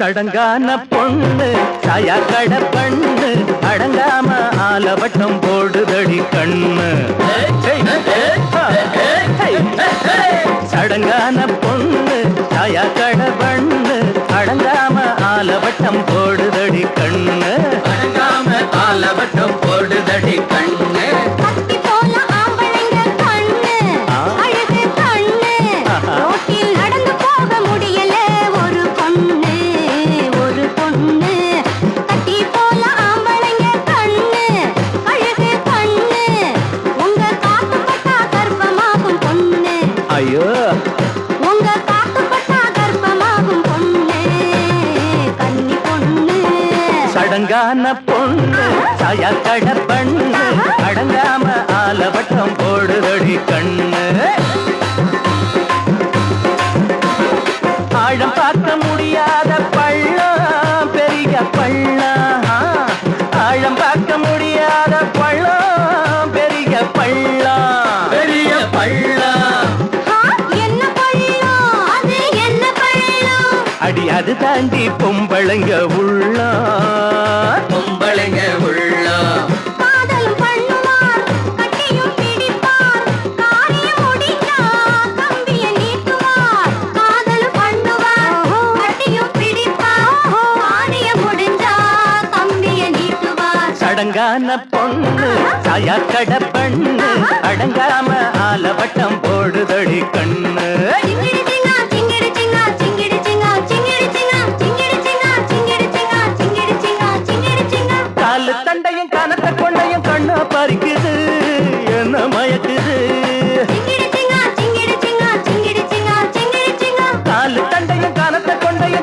சடங்கான பொண்ணு சாயா சாயாக்கட பண்ணு அடங்காம ஆலவட்டம் போடுதடி கண்ணு. சடங்கான பொண்ணு சாயா சாயாக்கட பண்ணு அடங்காம ஆலவட்டம் போடுதடி கண்ணு. அடங்காம ஆலவட்டம் போடுதடி ஐயோ. உங்க காத்து பட்டா கர்ப்பமாகும் பொண்ணு கன்னி பொண்ணு. சடங்கான பொண்ணு சாயாக்கட பண்ணு அடங்காம ஆலவட்டம் போடுதடி கண்ணு. ஆழம் பார்க்க முடியாத அடி அது தாண்டி பொம்பளைங்க உள்ளா பொம்பளைங்க உள்ளா அடங்கான பொண்ணு சாயா கடை பண்ணு அடங்காம ஆல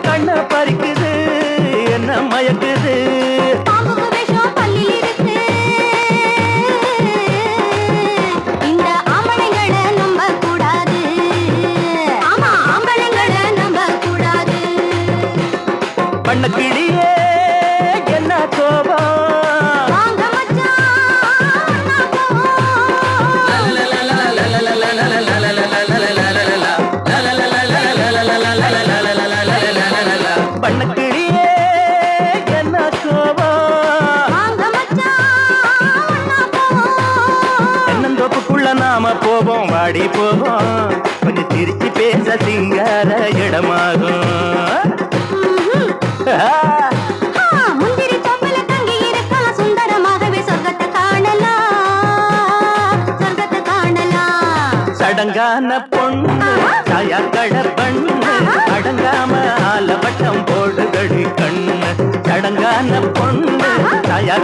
கண்ணா பறிக்குது என்ன மயக்குது? பாம்புக்கு விஷம் ஊருக்குள்ள நாம போவோம் வாடி போவோம். கொஞ்சம் சிரிச்சு பேச சிங்கார இடமாகும். அடங்கான பொண்ணு தாயா கட பண்ணு. அடங்காம ஆல வட்டம் போடுதடி கண்ணு. அடங்கான பொண்ணு தாயா